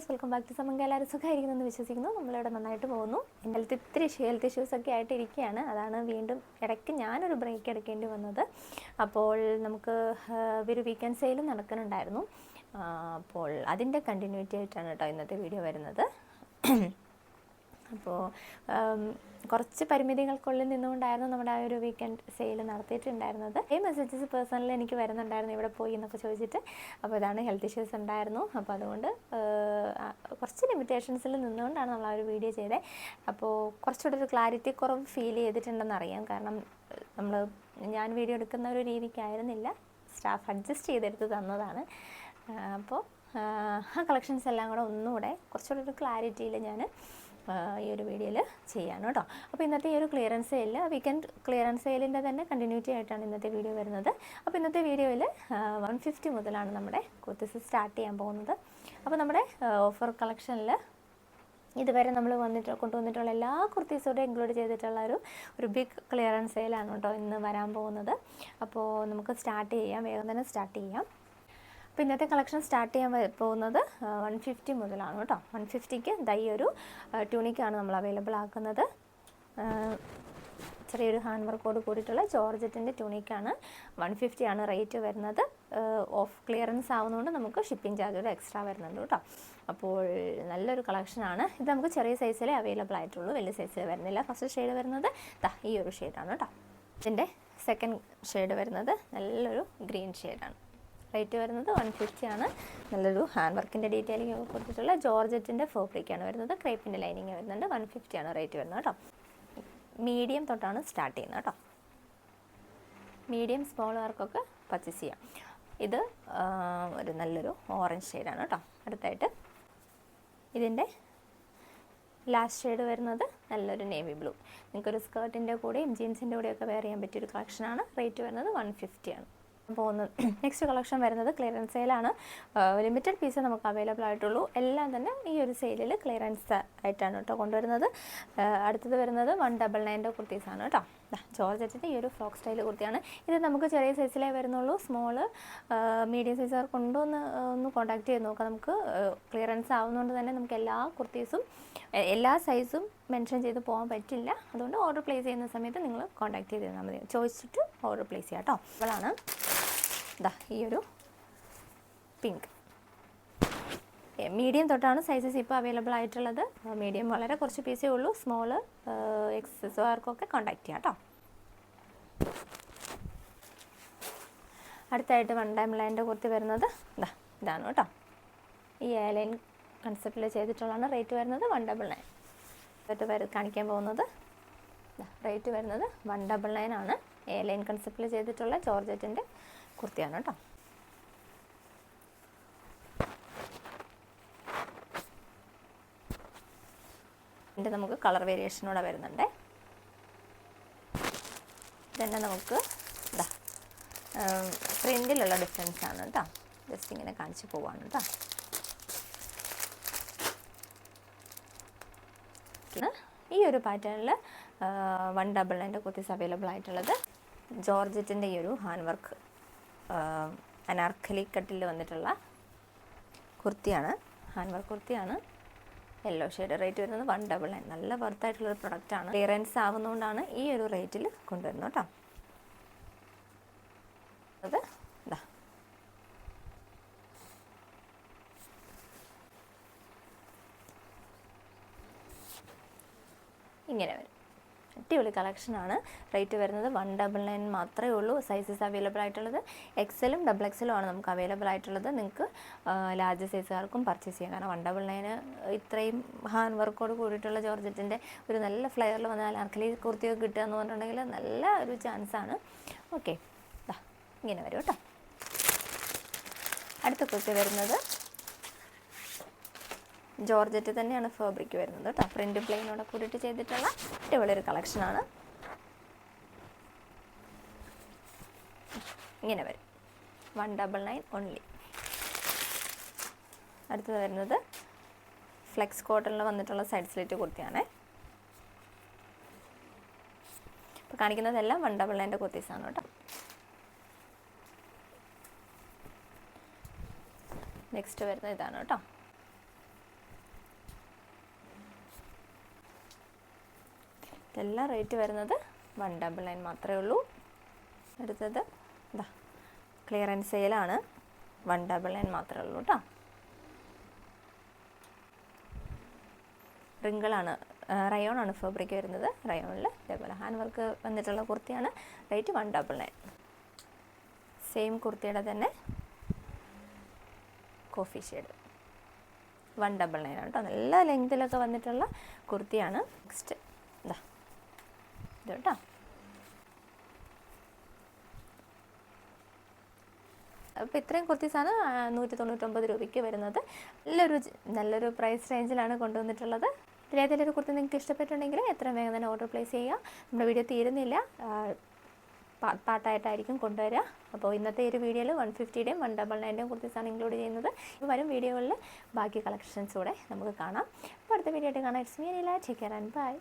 Guys welcome back to സമങ്ക എല്ലാവരും സുഖമായിരിക്കുന്നു എന്ന് വിശ്വസിക്കുന്നു. നമ്മളിവിടെ നന്നായിട്ട് പോകുന്നു. എന്റെ അടുത്ത് ഇത്തിരി ഹെൽത്ത് ഇഷ്യൂസ് ഒക്കെ ആയിട്ട് ഇരിക്കുകയാണ് അതാണ് വീണ്ടും ഇടയ്ക്ക് ഞാനൊരു ബ്രേക്ക് എടുക്കേണ്ടി വന്നത്. അപ്പോൾ നമുക്ക് ഒരു വീക്കെൻഡ് സെയിലും നടക്കുന്നുണ്ടായിരുന്നു. അപ്പോൾ അതിന്റെ കണ്ടിന്യൂറ്റി ആയിട്ടാണ് കേട്ടോ ഇന്നത്തെ വീഡിയോ വരുന്നത്. അപ്പോൾ കുറച്ച് പരിമിതികൾക്കുള്ളിൽ നിന്നുകൊണ്ടായിരുന്നു നമ്മുടെ ആ ഒരു വീക്കെൻഡ് സെയിൽ നടത്തിയിട്ടുണ്ടായിരുന്നത്. ഈ മെസ്സേജസ് പേഴ്സണലി എനിക്ക് വരുന്നുണ്ടായിരുന്നു ഇവിടെ പോയി എന്നൊക്കെ ചോദിച്ചിട്ട്. അപ്പോൾ ഇതാണ് ഹെൽത്ത് ഇഷ്യൂസ് ഉണ്ടായിരുന്നു. അപ്പോൾ അതുകൊണ്ട് കുറച്ച് ലിമിറ്റേഷൻസിൽ നിന്നുകൊണ്ടാണ് നമ്മൾ ആ ഒരു വീഡിയോ ചെയ്തത് അപ്പോൾ കുറച്ചുകൂടെ ഒരു ക്ലാരിറ്റി കുറവ് ഫീൽ ചെയ്തിട്ടുണ്ടെന്ന് അറിയാം. കാരണം നമ്മൾ ഞാൻ വീഡിയോ എടുക്കുന്ന ഒരു രീതിക്കായിരുന്നില്ല സ്റ്റാഫ് അഡ്ജസ്റ്റ് ചെയ്തെടുത്ത് തന്നതാണ്. അപ്പോൾ ആ, കളക്ഷൻസ് എല്ലാം കൂടെ ഒന്നുകൂടെ കുറച്ചുകൂടെ ഒരു ക്ലാരിറ്റിയിൽ ഞാൻ ഈ ഒരു വീഡിയോയിൽ ചെയ്യാണ് കേട്ടോ. അപ്പോൾ ഇന്നത്തെ ഈ ഒരു ക്ലിയറൻസ് സെയിൽ വീക്കെൻഡ് ക്ലിയറൻസ് സെയിലിന്റെ തന്നെ കണ്ടിന്യൂറ്റി ആയിട്ടാണ് ഇന്നത്തെ വീഡിയോ വരുന്നത്. അപ്പോൾ ഇന്നത്തെ വീഡിയോയിൽ വൺ ഫിഫ്റ്റി മുതലാണ് നമ്മുടെ കുർത്തീസ് സ്റ്റാർട്ട് ചെയ്യാൻ പോകുന്നത്. അപ്പോൾ നമ്മുടെ ഓഫർ കളക്ഷനിൽ ഇതുവരെ നമ്മൾ വന്നിട്ട് കൊണ്ടുവന്നിട്ടുള്ള എല്ലാ കുർത്തീസോടെ ഇൻക്ലൂഡ് ചെയ്തിട്ടുള്ള ഒരു ഒരു ബിഗ് ക്ലിയറൻസ് സെയിലാണ് കേട്ടോ ഇന്ന് വരാൻ പോകുന്നത്. അപ്പോൾ നമുക്ക് സ്റ്റാർട്ട് ചെയ്യാം വേഗം തന്നെ സ്റ്റാർട്ട് ചെയ്യാം. അപ്പോൾ ഇന്നത്തെ കളക്ഷൻ സ്റ്റാർട്ട് ചെയ്യാൻ പോകുന്നത് വൺ ഫിഫ്റ്റി മുതലാണ് കേട്ടോ. വൺ ഫിഫ്റ്റിക്ക് ദൈ ഒരു ട്യൂണിക്കാണ് നമ്മൾ അവൈലബിൾ ആക്കുന്നത്. ചെറിയൊരു ഹാൻഡ് വർക്കോട് കൂടിയിട്ടുള്ള ജോർജറ്റിന്റെ ട്യൂണിക്കാണ് വൺ ഫിഫ്റ്റി ആണ് റേറ്റ് വരുന്നത്. ഓഫ് ക്ലിയറൻസ് ആവുന്നതുകൊണ്ട് നമുക്ക് ഷിപ്പിംഗ് ചാർജ് ഒരു എക്സ്ട്രാ വരുന്നുണ്ട് കേട്ടോ. അപ്പോൾ നല്ലൊരു കളക്ഷനാണ് ഇത് നമുക്ക് ചെറിയ സൈസിലേ അവൈലബിൾ ആയിട്ടുള്ളൂ. വലിയ സൈസിൽ വരുന്നില്ല. ഫസ്റ്റ് ഷെയ്ഡ് വരുന്നത് ദാ ഈ ഒരു ഷെയ്ഡാണ് കേട്ടോ. ഇതിന്റെ സെക്കൻഡ് ഷെയ്ഡ് വരുന്നത് നല്ലൊരു ഗ്രീൻ ഷെയ്ഡാണ് റേറ്റ് വരുന്നത് വൺ ഫിഫ്റ്റി ആണ്. നല്ലൊരു ഹാൻഡ് വർക്കിന്റെ ഡീറ്റെയിലിംഗ് ഒക്കെ കൊടുത്തിട്ടുള്ള ജോർജറ്റിന്റെ ഫാബ്രിക്കാണ് വരുന്നത്. ക്രേപ്പിന്റെ ലൈനിങ് വരുന്നുണ്ട്. വൺ ഫിഫ്റ്റി ആണ് റേറ്റ് വരുന്നത് കേട്ടോ. മീഡിയം തൊട്ടാണ് സ്റ്റാർട്ട് ചെയ്യുന്നത് കേട്ടോ. മീഡിയം സ്മോൾ വർക്കൊക്കെ പർച്ചേസ് ചെയ്യാം. ഇത് ഒരു നല്ലൊരു ഓറഞ്ച് ഷെയ്ഡാണ് കേട്ടോ. അടുത്തായിട്ട് ഇതിന്റെ ലാസ്റ്റ് ഷെയ്ഡ് വരുന്നത് നല്ലൊരു നേവി ബ്ലൂ നിങ്ങൾക്കൊരു സ്കേർട്ടിന്റെ കൂടെയും ജീൻസിന്റെ കൂടെയൊക്കെ വെയർ ചെയ്യാൻ പറ്റിയൊരു കളക്ഷനാണ് റേറ്റ് വരുന്നത് വൺ ഫിഫ്റ്റി ആണ്. പോകുന്നത് നെക്സ്റ്റ് കളക്ഷൻ വരുന്നത് ക്ലിയറൻസ് സെയിലാണ് ലിമിറ്റഡ് പീസ് നമുക്ക് അവൈലബിൾ ആയിട്ടുള്ളൂ. എല്ലാം തന്നെ ഈ ഒരു സെയിലിൽ ക്ലിയറൻസ് ആയിട്ടാണ് കേട്ടോ കൊണ്ടുവരുന്നത്. അടുത്തത് വരുന്നത് വൺ ഡബിൾ നയന്റെ കുർത്തീസാണ് കേട്ടോ. ജോർജറ്റിന്റെ ഈ ഒരു ഫ്രോക്ക് സ്റ്റൈൽ കുർത്തിയാണ്. ഇത് നമുക്ക് ചെറിയ സൈസിലേ വരുന്നുള്ളൂ. സ്മോൾ മീഡിയം സൈസുകാർക്ക് ഉണ്ടോ എന്ന് ഒന്ന് കോൺടാക്ട് ചെയ്ത് നോക്കാം. നമുക്ക് ക്ലിയറൻസ് ആവുന്നതുകൊണ്ട് തന്നെ നമുക്ക് എല്ലാ കുർത്തീസും എല്ലാ സൈസും മെൻഷൻ ചെയ്ത് പോകാൻ പറ്റില്ല. അതുകൊണ്ട് ഓർഡർ പ്ലേസ് ചെയ്യുന്ന സമയത്ത് നിങ്ങൾ കോൺടാക്ട് ചെയ്ത് തന്നാൽ മതി. ചോദിച്ചിട്ട് ഓർഡർ പ്ലേസ് ചെയ്യാം കേട്ടോ. അവളാണ് ഇതാ ഈ ഒരു പിങ്ക് മീഡിയം തൊട്ടാണ് സൈസസ് ഇപ്പോൾ അവൈലബിൾ ആയിട്ടുള്ളത്. മീഡിയം വളരെ കുറച്ച് പീസേ ഉള്ളൂ. സ്മോൾ എക്സസ്സുകാർക്കൊക്കെ കോൺടാക്ട് ചെയ്യാം കേട്ടോ അടുത്തായിട്ട് വൺ ടൈം ലൈന്റെ കുർത്തി വരുന്നത് ഇതാ ഇതാണ് കേട്ടോ ഈ എ ലൈൻ കൺസെപ്റ്റിൽ ചെയ്തിട്ടുള്ളതാണ് റേറ്റ് വരുന്നത് വൺ ഡബിൾ നയൻ വര കാണിക്കാൻ പോകുന്നത് റേറ്റ് വരുന്നത് വൺ ഡബിൾ നയൻ ആണ്. എ ലൈൻ കൺസെപ്റ്റിൽ ചെയ്തിട്ടുള്ള ജോർജറ്റിന്റെ കുർത്തിയാണ് കേട്ടോ. ഇതിന്റെ നമുക്ക് കളർ വേരിയേഷനൂടെ വരുന്നുണ്ട്. ഇതന്നെ നമുക്ക് ഇതാ പ്രിന്റിലുള്ള ഡിഫറൻസ് ആണ് കേട്ടോ. ജസ്റ്റ് ഇങ്ങനെ കാണിച്ചു പോവാണ് കേട്ടോ. ഈ ഒരു പാറ്റേണിൽ വൺ ഡബിൾ നയന്റെ കുർത്തീസ് അവൈലബിൾ ആയിട്ടുള്ളത് ജോർജറ്റിന്റെ ഈ ഒരു ഹാൻഡ് വർക്ക് അനാർക്കലി കട്ടിൽ വന്നിട്ടുള്ള കുർത്തിയാണ്. ഹാൻഡ് വർക്ക് കുർത്തിയാണ്. യെല്ലോ ഷെയ്ഡ് റേറ്റ് വരുന്നത് വൺ ഡബിൾ നയൻ നല്ല വർത്തായിട്ടുള്ളൊരു പ്രൊഡക്റ്റാണ് ക്ലിയറൻസ് ആവുന്നതുകൊണ്ടാണ് ഈ ഒരു റേറ്റിൽ കൊണ്ടുവരുന്നത് കേട്ടോ. അത് ഇതാ ഇങ്ങനെ വരും. അടിപൊളി കളക്ഷനാണ് റേറ്റ് വരുന്നത് വൺ ഡബിൾ നയൻ മാത്രമേ ഉള്ളൂ. സൈസസ് അവൈലബിൾ ആയിട്ടുള്ളത്. എക്സലും ഡബിൾ എക്സലും ആണ് നമുക്ക് അവൈലബിൾ ആയിട്ടുള്ളത്. നിങ്ങൾക്ക് ലാർജ് സൈസുകാർക്കും പർച്ചേസ് ചെയ്യാം. കാരണം വൺ ഡബിൾ നയന് ഇത്രയും ഹാൻഡ് വർക്കോട് കൂടിയിട്ടുള്ള ജോർജറ്റിന്റെ ഒരു നല്ല ഫ്ലെയറിൽ വന്നാൽ അർക്കലി കുർത്തിയൊക്കെ കിട്ടുക എന്ന് പറഞ്ഞിട്ടുണ്ടെങ്കിൽ നല്ല ഒരു ചാൻസാണ് ഓക്കെ ഇങ്ങനെ വരും കേട്ടോ. അടുത്ത കുർത്തി വരുന്നത് ജോർജറ്റ് തന്നെയാണ് ഫാബ്രിക് വരുന്നത് കേട്ടോ. പ്രിന്റ് പ്ലെയിനോടെ കൂടിയിട്ട് ചെയ്തിട്ടുള്ള അടിപൊളി ഒരു ആണ്. ഇങ്ങനെ വരും. വൺ ഡബിൾ നയൻ ഓൺലി അടുത്തത് വരുന്നത് ഫ്ലെക്സ് കോട്ടണിൽ വന്നിട്ടുള്ള സൈഡ് സ്ലിറ്റ് കുർത്തിയാണേ. ഇപ്പോൾ കാണിക്കുന്നതെല്ലാം വൺ ഡബിൾ നയന്റെ കുർത്തീസാണ് കേട്ടോ. നെക്സ്റ്റ് വരുന്നത് ഇതാണ് കേട്ടോ. ഇതെല്ലാം റേറ്റ് വരുന്നത് വൺ ഡബിൾ നയൻ മാത്രമേ ഉള്ളൂ. അടുത്തത് ഇതാ ക്ലിയറൻസ് സെയിലാണ് വൺ ഡബിൾ നയൻ മാത്രമേ ഉള്ളൂ കേട്ടോ റിങ്കിളാണ് റയോൺ ആണ് ഫാബ്രിക് വരുന്നത്. റയോണിൽ ഇതേപോലെ ഹാൻഡ് വർക്ക് വന്നിട്ടുള്ള കുർത്തിയാണ് rate one double nine same കുർത്തിയുടെ തന്നെ coffee shade one double nine ആണ് കേട്ടോ നല്ല ലെങ്തിലൊക്കെ വന്നിട്ടുള്ള കുർത്തിയാണ്. നെക്സ്റ്റ് ഇതാ ഇത് കേട്ടോ അപ്പോൾ ഇത്രയും കുർത്തീസാണ് നൂറ്റി തൊണ്ണൂറ്റൊമ്പത് രൂപയ്ക്ക് വരുന്നത്. നല്ലൊരു നല്ലൊരു പ്രൈസ് റേഞ്ചിലാണ് കൊണ്ടുവന്നിട്ടുള്ളത്. ഇതിലേതെങ്കിലും ഒരു കുർത്തി നിങ്ങൾക്ക് ഇഷ്ടപ്പെട്ടുണ്ടെങ്കിൽ എത്രയും വേഗം തന്നെ ഓർഡർ പ്ലേസ് ചെയ്യുക. നമ്മുടെ വീഡിയോ തീരുന്നില്ല. പാട്ടായിട്ടായിരിക്കും കൊണ്ടുവരിക. അപ്പോൾ ഇന്നത്തെ ഒരു വീഡിയോയിൽ വൺ ഫിഫ്റ്റിയുടെയും വൺ ഡബിൾ നയന്റെയും കുർത്തീസാണ് ഇൻക്ലൂഡ് ചെയ്യുന്നത്. വരും വീഡിയോകളിൽ ബാക്കി കളക്ഷൻസ് കൂടെ നമുക്ക് കാണാം. അപ്പോൾ അടുത്ത വീഡിയോ ആയിട്ട് കാണാം. It's me Neela take care and bye